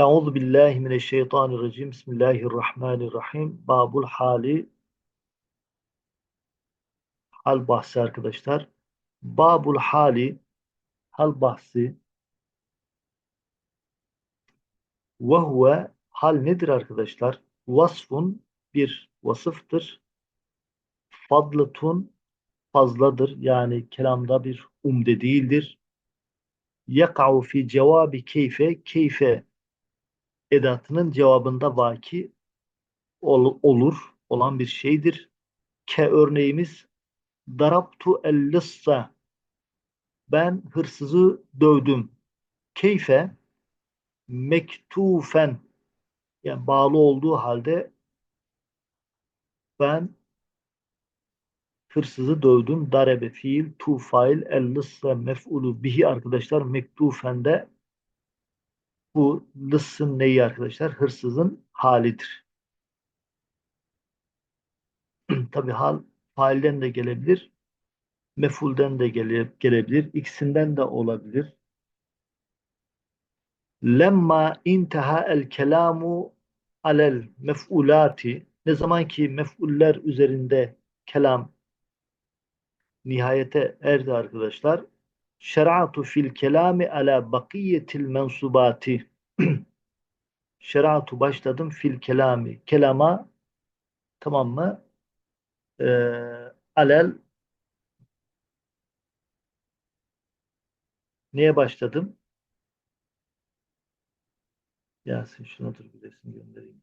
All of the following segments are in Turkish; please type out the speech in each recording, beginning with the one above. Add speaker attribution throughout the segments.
Speaker 1: Euzu billahi mineşşeytanirracim. Bismillahirrahmanirrahim. Babul hali hal bahsi arkadaşlar. Babul hali hal bahsi ve huve hal nedir arkadaşlar? Vasfun bir vasıftır. Fadlatun fazladır. Yani kelamda bir umde değildir. Yaka'u fi cevabi keyfe keyfe edatının cevabında vaki ol, olur olan bir şeydir. Ke örneğimiz darabtu el-lissa ben hırsızı dövdüm. Keyfe mektufen yani bağlı olduğu halde ben hırsızı dövdüm. Darebe fiil, tu fail, el-lissa mef'ulu bihi arkadaşlar mektufen de bu lısın neyi arkadaşlar? Hırsızın halidir. Tabi hal failden de gelebilir. Mefulden de gele, gelebilir. İkisinden de olabilir. Lemma intaha el kelamu alel mef'ulati ne zaman ki mef'uller üzerinde kelam nihayete erdi arkadaşlar. Şer'atu fil kelami ala bakiyetil mensubati Şer'atu başladım fil kelami. Kelama tamam mı? Ee, alel neye başladım? Yasin şuna dur bir resim göndereyim.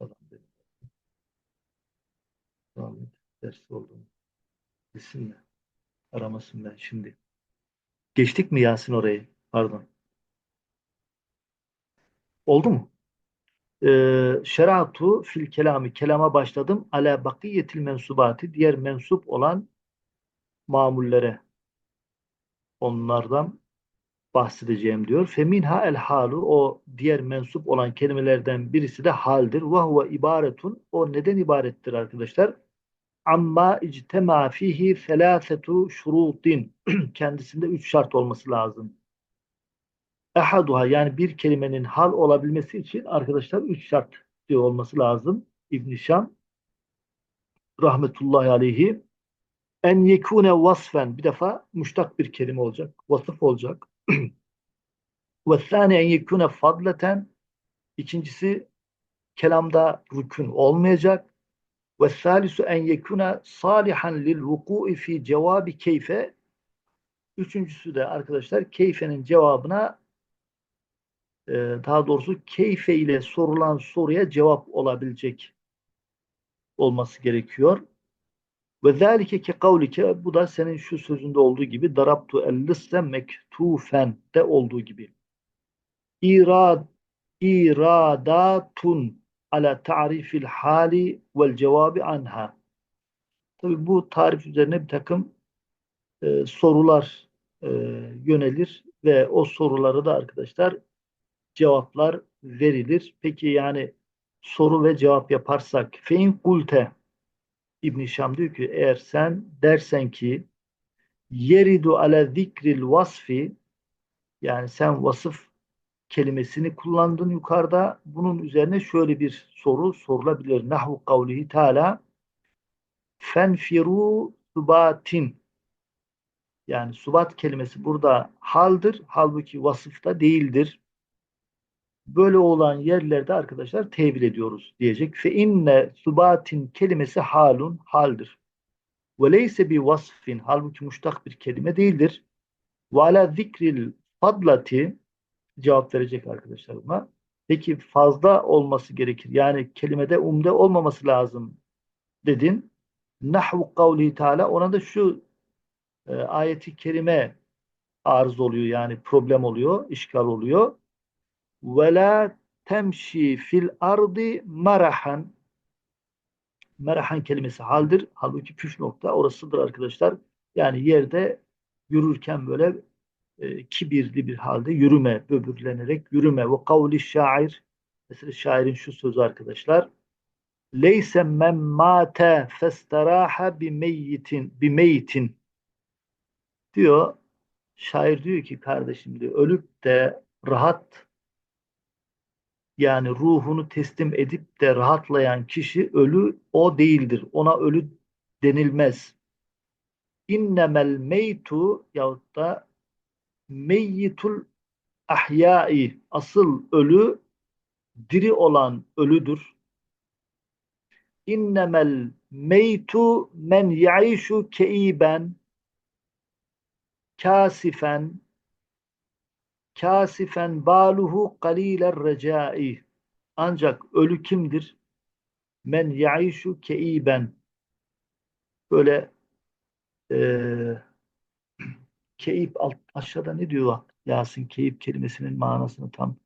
Speaker 1: Adam benim. Tamam. Ders oldu. Bilsin de. Aramasın ben şimdi. Geçtik mi Yasin orayı? Pardon. Oldu mu? Ee, şeratu fil kelami. Kelama başladım. Ala bakiyetil mensubati. Diğer mensup olan mamullere. Onlardan bahsedeceğim diyor. Feminha el halu o diğer mensup olan kelimelerden birisi de haldir. Ve ibaretun o neden ibarettir arkadaşlar? Amma ictema fihi felâsetu şurutin kendisinde üç şart olması lazım. Ehaduha yani bir kelimenin hal olabilmesi için arkadaşlar üç şart diyor olması lazım. İbn Şam rahmetullahi aleyhi en yekune vasfen bir defa müştak bir kelime olacak. Vasıf olacak. Ve thani en yekune fadleten ikincisi kelamda rükün olmayacak. Ve thalisu en yekune salihan lil vuku'i fi cevabi keyfe Üçüncüsü de arkadaşlar keyfenin cevabına e, daha doğrusu keyfe ile sorulan soruya cevap olabilecek olması gerekiyor. Ve zâlike ki kavlike bu da senin şu sözünde olduğu gibi darabtu el-lisse mektufen de olduğu gibi. İrad iradatun ala ta'rifil hali vel cevabi anha. Tabi bu tarif üzerine bir takım e, sorular e, yönelir ve o soruları da arkadaşlar cevaplar verilir. Peki yani soru ve cevap yaparsak fein kulte İbn Şam diyor ki eğer sen dersen ki yeridu ala zikril vasfi yani sen vasıf kelimesini kullandın yukarıda. Bunun üzerine şöyle bir soru sorulabilir. Nahu kavlihi teala fenfiru subatin yani subat kelimesi burada haldır. Halbuki vasıfta değildir. Böyle olan yerlerde arkadaşlar tevil ediyoruz diyecek. Fe inne subatin kelimesi halun haldir. Ve leyse bi vasfin halbuki muştak bir kelime değildir. Ve ala zikril fadlati cevap verecek arkadaşlar. Peki fazla olması gerekir. Yani kelimede umde olmaması lazım dedin. Nahvu kavlihi teala ona da şu e, ayeti kerime arız oluyor yani problem oluyor, işgal oluyor. Ve la temşi fil ardı marahan merahan kelimesi haldir. Halbuki püf nokta orasıdır arkadaşlar. Yani yerde yürürken böyle e, kibirli bir halde yürüme, böbürlenerek yürüme. Ve kavli şair mesela şairin şu sözü arkadaşlar. Leyse men mate festeraha bi meyyitin bi meyitin diyor. Şair diyor ki kardeşim diyor ölüp de rahat yani ruhunu teslim edip de rahatlayan kişi ölü o değildir. Ona ölü denilmez. İnnemel meytu yahut da meyyitul ahyai asıl ölü diri olan ölüdür. İnnemel meytu men yaişu keiben kasifen kasifen baluhu galiler recai ancak ölü kimdir? Men yaişu keiben böyle e, keyip alt, aşağıda ne diyor Yasin keyip kelimesinin manasını tam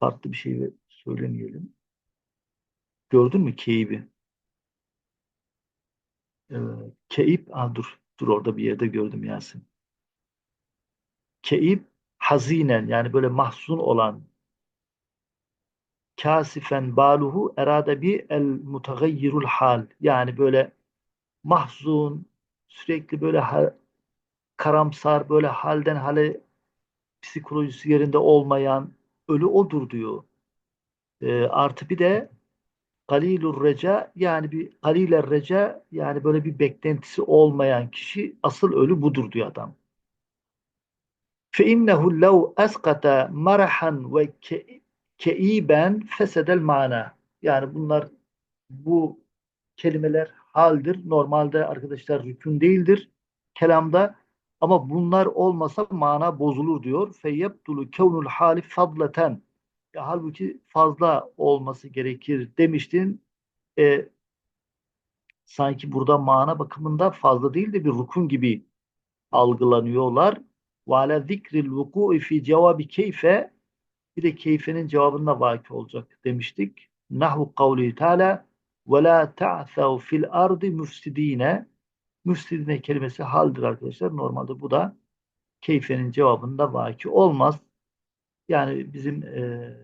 Speaker 1: farklı bir şey söylemeyelim. Gördün mü keyibi? Ee, keyip, ah dur, dur orada bir yerde gördüm Yasin. Keyip hazinen yani böyle mahzun olan kasifen baluhu erade bi el mutagayyirul hal yani böyle mahzun sürekli böyle karamsar böyle halden hale psikolojisi yerinde olmayan ölü odur diyor. E, artı bir de galilur reca yani bir galiler reca yani böyle bir beklentisi olmayan kişi asıl ölü budur diyor adam. Fe innehu lev eskata marahan ve mana. Yani bunlar bu kelimeler haldir. Normalde arkadaşlar rükün değildir kelamda ama bunlar olmasa mana bozulur diyor. Feyyebdulu kevnul hali fadleten. Ya, halbuki fazla olması gerekir demiştin. E, sanki burada mana bakımında fazla değil de bir rukun gibi algılanıyorlar. Ve ala zikril vuku'i fi cevabi keyfe bir de keyfenin cevabında vaki olacak demiştik. Nahvu kavli teala ve la ta'thav fil ardi müfsidine müfsidine kelimesi haldir arkadaşlar. Normalde bu da keyfenin cevabında vaki olmaz. Yani bizim e,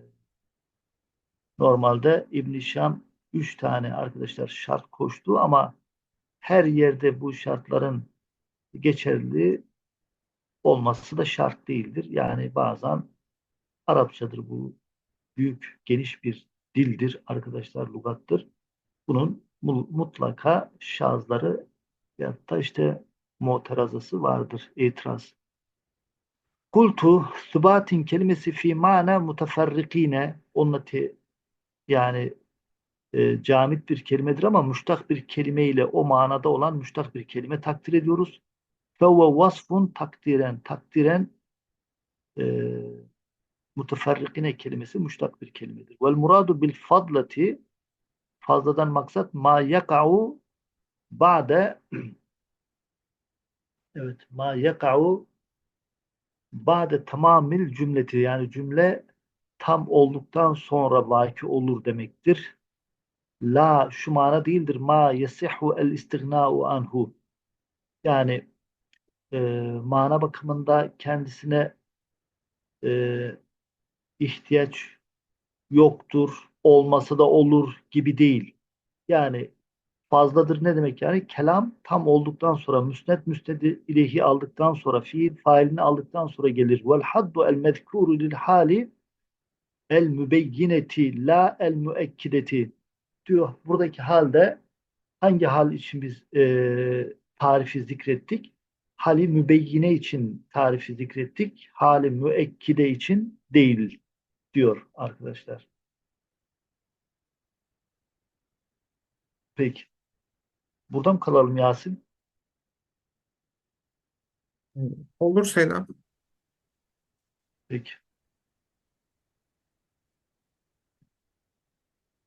Speaker 1: normalde İbn Şam üç tane arkadaşlar şart koştu ama her yerde bu şartların geçerli olması da şart değildir. Yani bazen Arapçadır bu büyük geniş bir dildir arkadaşlar lugattır. Bunun mutlaka şazları ya da işte muterazası vardır, itiraz. Kultu sübatin kelimesi fi mana mutaferrikine onunla te, yani e, camit bir kelimedir ama müştak bir kelime ile o manada olan müştak bir kelime takdir ediyoruz. Fevve vasfun takdiren takdiren e, mutaferrikine kelimesi müştak bir kelimedir. Vel muradu bil fadlati fazladan maksat ma yaka'u ba'de evet ma yaka'u ba'de tamamil cümleti yani cümle tam olduktan sonra vaki olur demektir. La şu mana değildir. Ma yesihu el istighna'u anhu. Yani e, mana bakımında kendisine e, ihtiyaç yoktur, olması da olur gibi değil. Yani fazladır ne demek yani? Kelam tam olduktan sonra müsned müsnedi ileyhi aldıktan sonra fiil failini aldıktan sonra gelir. Vel haddu el mezkuru lil hali el mübeyyineti la el müekkideti diyor. Buradaki halde hangi hal için biz e, tarifi zikrettik? Hali mübeyyine için tarifi zikrettik. Hali müekkide için değil diyor arkadaşlar. Peki. Buradan kalalım Yasin?
Speaker 2: Olur Selam.
Speaker 1: Peki.